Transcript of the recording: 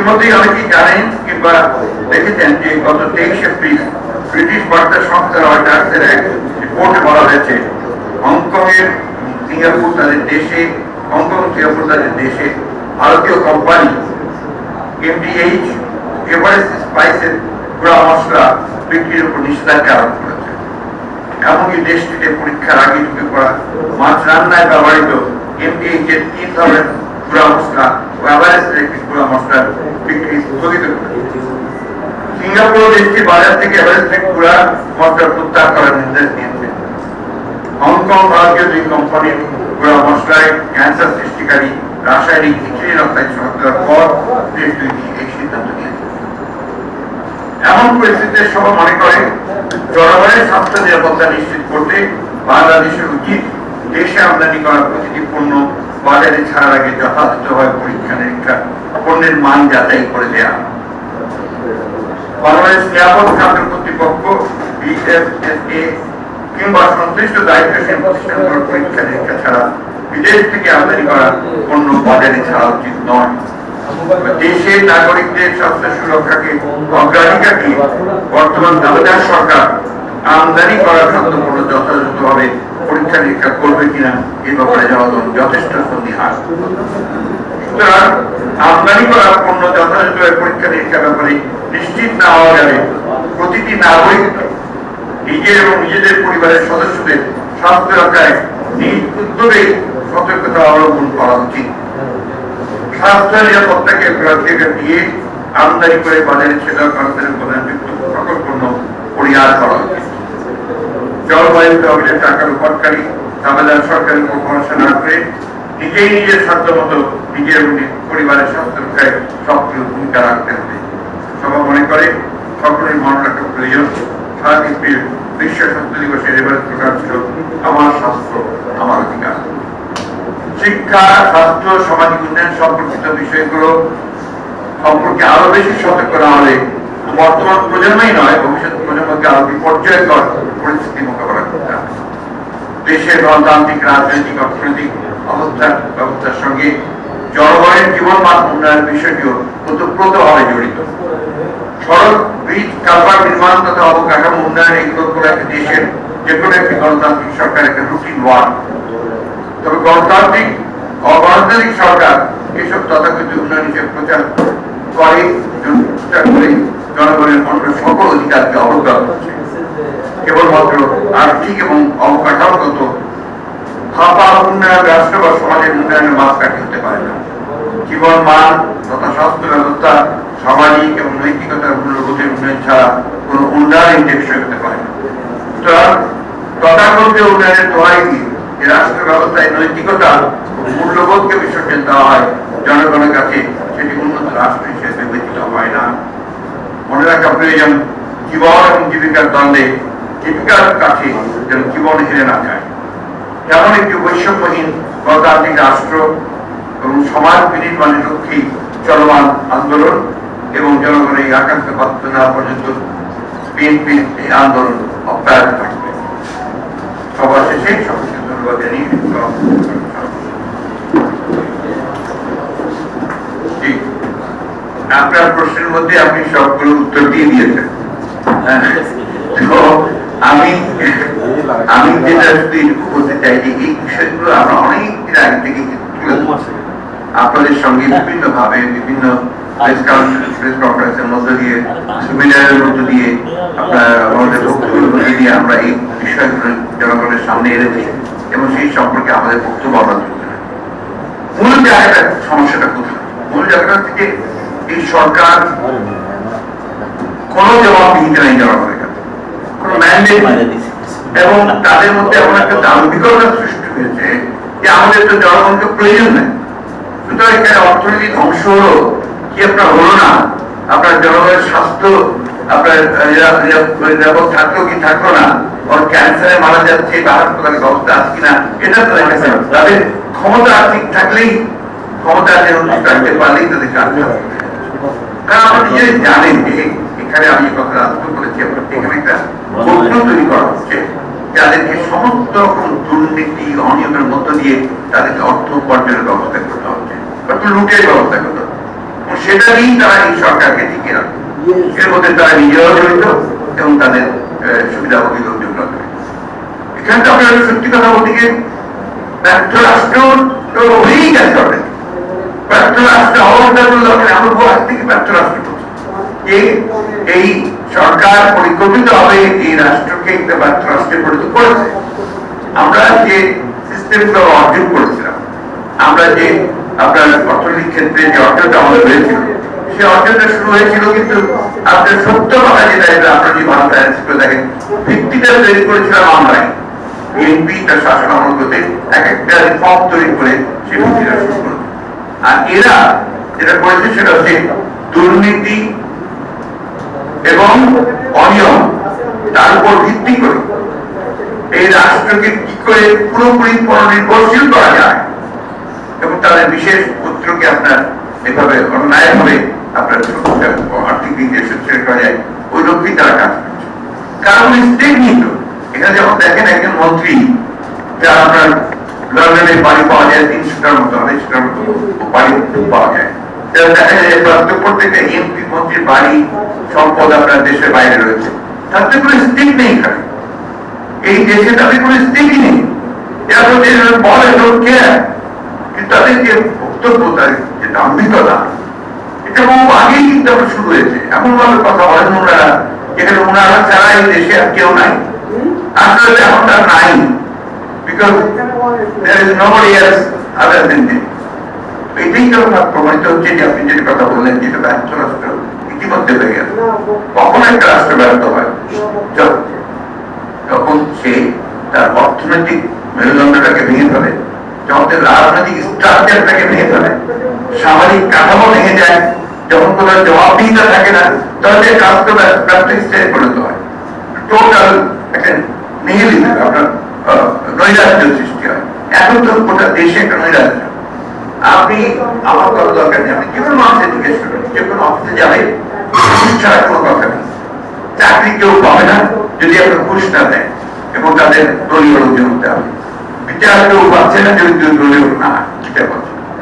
ইতিমধ্যেই অনেকেই জানেন কিংবা দেখেছেন যে গত তেইশ এপ্রিল ব্রিটিশ বার্তা সংস্থা রয়টার্সের এক রিপোর্টে বলা হয়েছে হংকং এর সিঙ্গাপুর তাদের দেশে, হংকং, সিঙ্গাপুর তাদের দেশে ভারতীয় কোম্পানি এমডিএইচ এভারেস্ট স্পাইসের গুঁড়া মশলা বিক্রির উপর নিষেধাজ্ঞা আরোপ করেছে। এমনকি দেশটিতে পরীক্ষার আগে ঢুকে পড়া মাছ রান্নায় ব্যবহৃত এমডিএইচ এর তিন ধরনের গুঁড়া মশলা ও এভারেস্টের একটি গুঁড়া মশলার বিক্রি স্থগিত করেছে দেশটি বাজার থেকে করার নির্দেশ হংকং ভারতীয় দুই কোম্পানির মশলায় ক্যান্সার সৃষ্টিকারী রাসায়নিক পর দেশ দুইটি এই সিদ্ধান্ত এমন পরিস্থিতিতে সবাই মনে করে জলবায়ুর স্বাস্থ্য নিরাপত্তা নিশ্চিত করতে বাংলাদেশের উচিত দেশে আমদানি করা প্রতিটি পণ্য বাজারে ছাড়ার আগে যথাযথভাবে পরীক্ষা নিরীক্ষা পণ্যের মান যাচাই করে দেয়া। বাংলাদেশ নিরাপদ খাদ্য কর্তৃপক্ষ বিএফএসএ কিংবা সংশ্লিষ্ট দায়িত্বশীল প্রতিষ্ঠানগুলোর পরীক্ষা নিরীক্ষা ছাড়া বিদেশ থেকে আমদানি করা পণ্য বাজারে ছাড়া উচিত নয়। দেশের নাগরিকদের স্বাস্থ্য সুরক্ষাকে অগ্রাধিকার বর্তমান দাবিদার সরকার আমদানি করা খাদ্য যথাযথভাবে পরীক্ষা নিরীক্ষা করবে কিনা এ ব্যাপারে জনগণ যথেষ্ট সন্দিহান। সুতরাং আমদানি করা পণ্য যথাযথভাবে পরীক্ষা নিরীক্ষার ব্যাপারে নিশ্চিত না হওয়া গেলে প্রতিটি নাগরিককে নিজের এবং নিজেদের পরিবারের সদস্যদের স্বাস্থ্য রক্ষায় নিজ উদ্যোগে সতর্কতা অবলম্বন করা উচিত। স্বাস্থ্য নিরাপত্তাকে দিয়ে আমদানি করে বাজারে কারণের প্রধানযুক্ত পরিহার করা উচিত। জলবায়ু তহবিলের টাকার উপরকারী তামিলনাড়ু সরকারের উপর ভরসা করে নিজেই নিজের সাধ্য মতো নিজের পরিবারের স্বাস্থ্য রক্ষায় সক্রিয় ভূমিকা রাখতে হবে সবাই মনে করে, সকলের মনে রাখা প্রয়োজন। সারা পৃথিবীর বিশ্ব স্বাস্থ্য দিবসের এবার প্রকার ছিল, আমার স্বাস্থ্য, আমার অধিকার। শিক্ষা, স্বাস্থ্য সামাজিক উন্নয়ন সম্পর্কিত বিষয়গুলো সম্পর্কে আরও বেশি সতর্ক না হলে বর্তমান প্রজন্মই নয়, ভবিষ্যৎ প্রজন্মকে আরও বিপর্যয়কর পরিস্থিতি মোকাবেলা করতে হবে। দেশের গণতান্ত্রিক, রাজনৈতিক, অর্থনৈতিক অবস্থা ব্যবস্থার সঙ্গে জনগণের জীবন মান উন্নয়ন বিষয়টিও ওতপ্রোতভাবে জড়িত। সড়ক, ব্রিজ কালভার নির্মাণ তথা অবকাঠামো উন্নয়ন এগুলো একটা দেশের যে কোনো একটি গণতান্ত্রিক সরকার একটা রুটিন ওয়ার্ক তবে গণতান্ত্রিক, অগণতান্ত্রিক সরকার এসব তথাকথিত উন্নয়ন হিসেবে প্রচার করে প্রচার করে, জনগণের অন্য সকল অধিকারকে অবজ্ঞা করছে। কেবলমাত্র আর্থিক এবং অবকাঠামোগত ফাঁপা উন্নয়ন বা সমাজের উন্নয়নের পারে না। জীবন, মান তথা স্বাস্থ্য ব্যবস্থা সামাজিক এবং নৈতিকতার মূল্যবোধের উন্নয়ন ছাড়া কোনো উন্নয়ন টেকসই হতে পারে না। সুতরাং উন্নয়নের দোহাই দিয়ে রাষ্ট্র ব্যবস্থায় নৈতিকতা মূল্যবোধকে বিসর্জন দেওয়া হয়, জনগণের কাছে সেটি উন্নত রাষ্ট্র হিসেবে বিবেচিত হয় না। মনে রাখা প্রয়োজন জীবন এবং জীবিকার দ্বন্দ্বে জীবিকার কাছে যেন জীবন হেরে না যায়। যেমন একটি বৈষম্যহীন গণতান্ত্রিক রাষ্ট্র এবং সমাজ বিনির্মাণের লক্ষ্যেই চলমান আন্দোলন এবং জনগণের এই আকাঙ্ক্ষা প্রাপ্ত না পর্যন্ত বিএনপির এই আন্দোলন অব্যাহত থাকবে। সবার শেষে সকলকে ধন্যবাদ জানিয়ে আপনার প্রশ্নের মধ্যে আপনি সবগুলো উত্তর দিয়ে দিয়েছেন। হ্যাঁ। আমি আমি যেটা শুধু চাই যে এই বিষয়গুলো আমরা অনেক দিন আগে থেকে। আপনাদের সঙ্গে বিভিন্ন ভাবে বিভিন্ন প্রেস কনফারেন্সের মধ্য দিয়ে সেমিনারের মধ্য দিয়ে আপনার আমাদের বক্তব্যের মধ্য দিয়ে আমরা এই বিষয়গুলো জনগণের সামনে এনেছি এবং সেই সম্পর্কে আমাদের বক্তব্য আমরা মূল জায়গাটা সমস্যাটা কোথায়? মূল জায়গাটা থেকে এই সরকার কোনো জবাবদিহিতা নেই জনগণের কাছে। কোনো ম্যান্ডেট এবং তাদের মধ্যে এমন একটা দাম্ভিকতা সৃষ্টি হয়েছে যে আমাদের তো জনগণকে প্রয়োজন নেই। সুতরাং এখানে অর্থনীতি ধ্বংস হলো কি আপনার হলো না? আপনার জনগণের স্বাস্থ্য আপনার নিরাপদ থাকল কি থাকল না? ওর ক্যান্সারে মারা যাচ্ছে বা হাসপাতালের ব্যবস্থা আছে কিনা এটা তো দেখা তাদের ক্ষমতা ঠিক থাকলেই ক্ষমতা আছে রাখতে পারলেই তাদের কাজ কারণ নিজেই জানেন যে এখানে আমি কথা আলোচনা করেছি এখানে একটা তৈরি করা হচ্ছে। যাদেরকে সমস্ত রকম দুর্নীতি অনিয়মের মধ্য দিয়ে তাদেরকে অর্থ উপার্জনের ব্যবস্থা করতে হচ্ছে অর্থ লুটের ব্যবস্থা করতে হবে সেটা নিয়েই তারা এই সরকারকে টিকে রাখে। এর মধ্যে তারা নিজেরাও জড়িত এবং তাদের সুবিধাভোগী লোকজন রাখবে এখানে তো আপনার সত্যি কথা বলতে গিয়ে ব্যর্থ রাষ্ট্র তো হয়েই গেছে already। ব্যর্থ রাষ্ট্র হওয়ার জন্য আমরা বহু আগ থেকে ব্যর্থ রাষ্ট্র করছি। এই সরকার পরিকল্পিত হবে এই রাষ্ট্রকে ব্যর্থ রাষ্ট্রে পরিণত করেছে। আমরা যে সিস্টেমগুলো অর্জন করেছিলাম, আমরা যে আপনার অর্থনৈতিক ক্ষেত্রে যে অর্জনটা আমাদের হয়েছিল, সেই অর্জনটা শুরু হয়েছিল কিন্তু আপনার সত্য কথা যেটা, এটা আপনার যে ভালো করে দেখেন ভিত্তিটা তৈরি করেছিলাম আমরাই বিএনপি তার শাসন আমল এক একটা রিফর্ম তৈরি করে সেই ভিত্তিটা শুরু করেছে। আর এরা যেটা করেছে সেটা হচ্ছে দুর্নীতি এবং অনিয়ম, তার উপর ভিত্তি করে এই রাষ্ট্রকে কি করে পুরোপুরি পরনির্ভরশীল করা যায় এবং তাদের বিশেষ পুত্রকে আপনার এভাবে অন্যায় ভাবে আপনার আর্থিক করা যায়, ওই লক্ষ্যেই তারা কাজ করছে। কারণ স্টেট নিত এখানে যখন দেখেন একজন মন্ত্রী যার আপনার লন্ডনে বাড়ি পাওয়া যায় তিনশোটার মতো মতো বাড়ি পাওয়া যায়। প্রত্যেকটা কিন্তু শুরু হয়েছে। এমন ভাবে কথা বলেন ওনারা, যেখানে আর কেউ নাই। আসলে এখন তার নাই। বিকজ there এটাই তো আপনার প্রমাণিত হচ্ছে যে আপনি যেটা কথা বললেন যেটা ব্যর্থ রাষ্ট্র ইতিমধ্যে হয়ে গেল কখন একটা রাষ্ট্র ব্যর্থ হয়। যখন সে তার অর্থনৈতিক মেরুদণ্ডটাকে ভেঙে ফেলে যখন তার রাজনৈতিক স্ট্রাকচারটাকে ভেঙে ফেলে সামাজিক কাঠামো ভেঙে যায় যখন কোনো জবাবদিহিতা থাকে না তখন রাষ্ট্র স্টেজে পরিণত হয়। টোটাল একটা নিহিলিজম আপনার নৈরাজ্য সৃষ্টি হয়। এখন তো গোটা দেশে একটা নৈরাজ্য। আপনি আমার কথা দরকার নেই। আপনি যে কোনো মানুষের জিজ্ঞেস করবেন? যে কোনো অফিসে যাবে ঘুষ ছাড়া কোনো কথা নেই। চাকরি কেউ পাবে না যদি আপনার ঘুষ না দেয় এবং তাদের দলীয় লোকজন হতে হবে। বিচার কেউ পাচ্ছে না যদি দলীয় না এটা